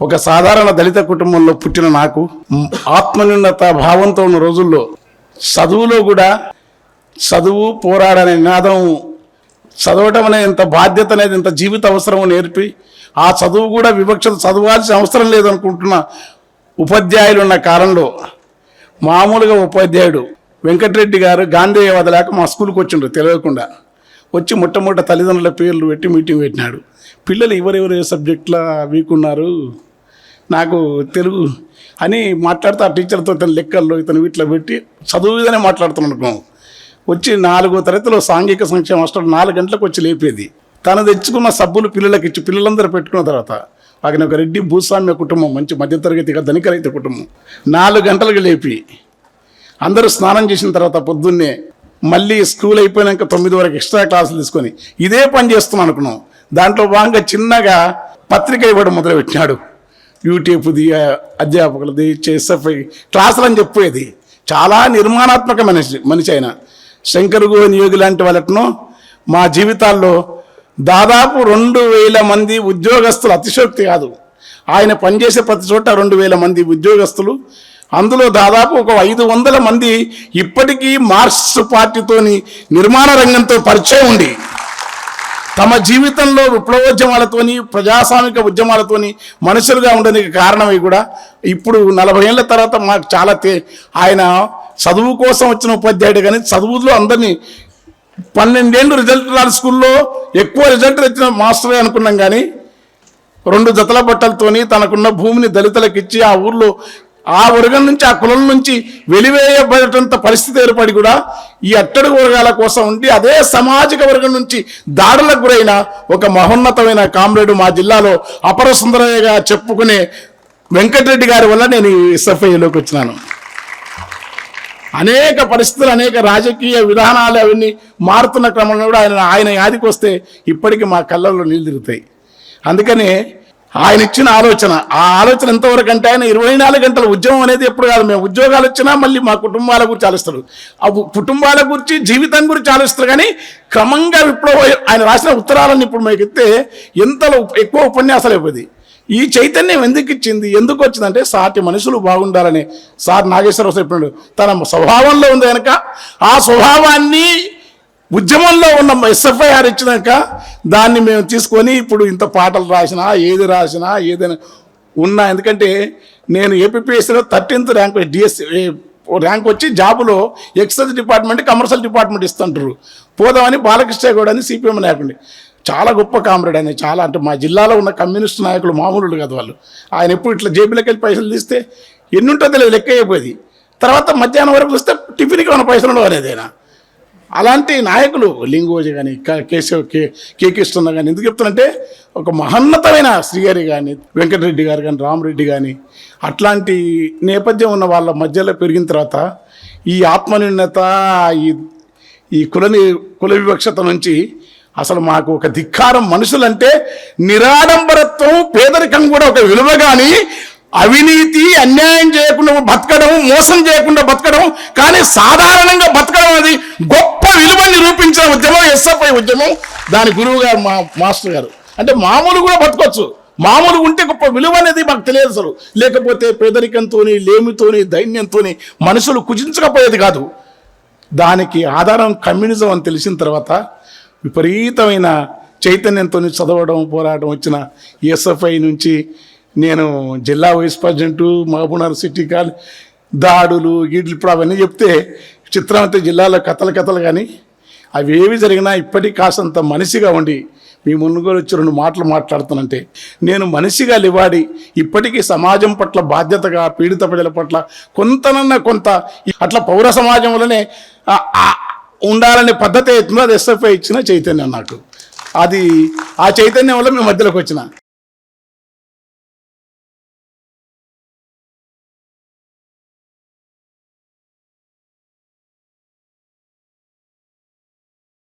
ఒక సాధారణ దళిత కుటుంబంలో పుట్టిన నాకు ఆత్మన్యూన్నత భావంతో ఉన్న రోజుల్లో చదువులో కూడా చదువు పోరాడనే నినాదం చదవటం అనేది ఎంత బాధ్యత అనేది ఎంత జీవిత అవసరం నేర్పి ఆ చదువు కూడా వివక్షత చదవాల్సిన అవసరం లేదనుకుంటున్న ఉపాధ్యాయులు ఉన్న కాలంలో మామూలుగా ఉపాధ్యాయుడు వెంకటరెడ్డి గారు గాంధీ వదలాక మా స్కూల్కి వచ్చిండ్రు తెలియకుండా. వచ్చి మొట్టమొదటి తల్లిదండ్రుల పేర్లు పెట్టి మీటింగ్ పెట్టినాడు. పిల్లలు ఎవరెవరు ఏ సబ్జెక్టులా వీకున్నారు? నాకు తెలుగు అని మాట్లాడుతూ ఆ టీచర్తో ఇతను లెక్కల్లో ఇతను వీటిలో పెట్టి చదువు మాట్లాడుతున్నాం మాట్లాడుతున్నాను వచ్చి నాలుగో తరగతిలో సాంఘిక సంక్షేమ హాస్టల్ నాలుగు గంటలకు వచ్చి లేపేది. తను తెచ్చుకున్న సబ్బులు పిల్లలకి ఇచ్చి పిల్లలందరూ పెట్టుకున్న తర్వాత వాకిన ఒక రెడ్డి భూస్వామ్య కుటుంబం మంచి మధ్యతరగతిగా ధనిక రైతు కుటుంబం. నాలుగు గంటలకు లేపి అందరూ స్నానం చేసిన తర్వాత పొద్దున్నే మళ్ళీ స్కూల్ అయిపోయినాక తొమ్మిది వరకు ఎక్స్ట్రా క్లాసులు తీసుకొని ఇదే పని చేస్తున్నాం అనుకున్నాం. దాంట్లో భాగంగా చిన్నగా పత్రిక ఇవ్వడం మొదలుపెట్టినాడు. యూట్యూబ్ది అధ్యాపకులది ఎస్ఎఫ్ఐ క్లాసులు అని చెప్పేది. చాలా నిర్మాణాత్మక మనిషి మనిషి ఆయన శంకర్ గోవింద్ యోగి లాంటి వాళ్ళను మా జీవితాల్లో దాదాపు రెండు వేల మంది ఉద్యోగస్తులు అతిశోక్తి కాదు. ఆయన పనిచేసే ప్రతి చోట రెండు వేల మంది ఉద్యోగస్తులు. అందులో దాదాపు ఒక ఐదు వందల మంది ఇప్పటికీ మార్క్స్ పార్టీతోని నిర్మాణ రంగంతో పరిచయం ఉండి తమ జీవితంలో విప్లవోద్యమాలతోని ప్రజాస్వామిక ఉద్యమాలతోని మనుషులుగా ఉండడానికి కారణమై కూడా ఇప్పుడు నలభై ఏళ్ళ తర్వాత మాకు చాలా తే ఆయన చదువు కోసం వచ్చిన ఉపాధ్యాయుడు కానీ చదువులో అందరినీ పన్నెండేళ్ళు రిజల్ట్ రాని స్కూల్లో ఎక్కువ రిజల్ట్ వచ్చిన మాస్టరే అనుకున్నాం కానీ రెండు జతల బట్టలతోని తనకున్న భూమిని దళితులకు ఇచ్చి ఆ ఊర్లో ఆ వర్గం నుంచి ఆ కులం నుంచి వెలివేయబడేటంత పరిస్థితి ఏర్పడి కూడా ఈ అట్టడుగు వర్గాల కోసం ఉండి అదే సామాజిక వర్గం నుంచి దాడులకు గురైన ఒక మహోన్నతమైన కామ్రేడు మా జిల్లాలో అపర సుందరయ్యగా చెప్పుకునే వెంకటరెడ్డి గారి వల్ల నేను ఈ ఎస్ఎఫ్ఐలోకి వచ్చినాను. అనేక పరిస్థితులు అనేక రాజకీయ విధానాలు అవన్నీ మారుతున్న క్రమంలో కూడా ఆయన ఆయన యాదికి వస్తే ఇప్పటికీ మా కళ్ళల్లో నీళ్ళు తిరుగుతాయి. అందుకనే ఆయన ఇచ్చిన ఆలోచన. ఆ ఆలోచన ఎంతవరకు అంటే ఆయన ఇరవై నాలుగు గంటల ఉద్యమం అనేది ఎప్పుడు కాదు. మేము ఉద్యోగాలు వచ్చినా మళ్ళీ మా కుటుంబాల గురించి ఆలోచిస్తారు. ఆ కుటుంబాల గురించి జీవితం గురించి ఆలోచిస్తారు. కానీ క్రమంగా విప్లవ ఆయన రాసిన ఉత్తరాలను ఇప్పుడు మీకు ఇస్తే ఎంతలో ఎక్కువ ఉపన్యాసాలు అయిపోయింది. ఈ చైతన్యం ఎందుకు ఇచ్చింది? ఎందుకు వచ్చిందంటే సాటి మనుషులు బాగుండాలని సార్ నాగేశ్వరరావు చెప్పినాడు. తన స్వభావంలో ఉంది కనుక ఆ స్వభావాన్ని ఉద్యమంలో ఉన్న ఎస్ఎఫ్ఐఆర్ ఇచ్చినాక దాన్ని మేము తీసుకొని ఇప్పుడు ఇంత పాటలు రాసినా ఏది రాసినా ఏదైనా ఉన్నా. ఎందుకంటే నేను ఏపీఎస్సీలో థర్టీన్త్ ర్యాంక్ డిఎస్ ర్యాంక్ వచ్చి జాబులో ఎక్సైజ్ డిపార్ట్మెంట్ కమర్షియల్ డిపార్ట్మెంట్ ఇస్తుంటారు పోదామని బాలకృష్ణ గౌడ్ అని సిపిఎం నాయకుడి చాలా గొప్ప కామ్రేడ్ ఆయన చాలా అంటే మా జిల్లాలో ఉన్న కమ్యూనిస్ట్ నాయకులు మామూలు కాదు వాళ్ళు. ఆయన ఎప్పుడు ఇట్లా జేబులోకి వెళ్ళి పైసలు తీస్తే ఎన్ని ఉంటుందో లెక్క అయిపోయింది. తర్వాత మధ్యాహ్నం వరకు చూస్తే టిఫిన్కి ఉన్న పైసలు అనేది ఆయన? అలాంటి నాయకులు లింగోజి కానీ కేశవ్ కే కే కృష్ణ కానీ ఎందుకు చెప్తానంటే ఒక మహన్నతమైన శ్రీగారి కానీ వెంకటరెడ్డి గారు కానీ రామరెడ్డి కానీ అట్లాంటి నేపథ్యం ఉన్న వాళ్ళ మధ్యలో పెరిగిన తర్వాత ఈ ఆత్మనిర్ణత ఈ ఈ కులని కుల వివక్షత నుంచి అసలు మాకు ఒక ధిక్కారం మనుషులంటే నిరాడంబరత్వం పేదరికం కూడా ఒక విలువ కానీ అవినీతి అన్యాయం చేయకుండా బతకడం మోసం చేయకుండా బతకడం కానీ సాధారణంగా బతకడం అనేది గొప్ప విలువని నిరూపించిన ఉద్యమం ఎస్ఎఫ్ఐ ఉద్యమం. దాని గురువు గారు మా మాస్టర్ గారు. అంటే మామూలు కూడా బతకొచ్చు. మామూలు ఉంటే గొప్ప విలువ అనేది మాకు తెలియదు అసలు. లేకపోతే పేదరికంతోని లేమితోని దైన్యంతోని మనుషులు కుజించకపోయేది కాదు. దానికి ఆధారం కమ్యూనిజం అని తెలిసిన తర్వాత విపరీతమైన చైతన్యంతో చదవడం పోరాటం వచ్చిన ఎస్ఎఫ్ఐ నుంచి నేను జిల్లా వైస్ ప్రెసిడెంట్ మహబూబ్నగర్ సిటీ కాల్ దాడులు గీడ్లు ఇప్పుడు అవన్నీ చెప్తే చిత్రావతి జిల్లాలో కథలు కథలు కానీ అవి ఏవి జరిగినా ఇప్పటికీ కాసంత మనిషిగా ఉండి మీ మునుగోలు వచ్చి రెండు మాటలు మాట్లాడుతానంటే నేను మనిషిగా లివాడి ఇప్పటికీ సమాజం పట్ల బాధ్యతగా పీడిత ప్రజల పట్ల కొంతనన్న కొంత అట్లా పౌర సమాజంలోనే వల్లనే ఉండాలనే పద్ధతి అవుతుందో అది ఎస్ఎఫ్ఐ ఇచ్చిన చైతన్యం నాకు. అది ఆ చైతన్యం వల్ల మేము మధ్యలోకి వచ్చిన.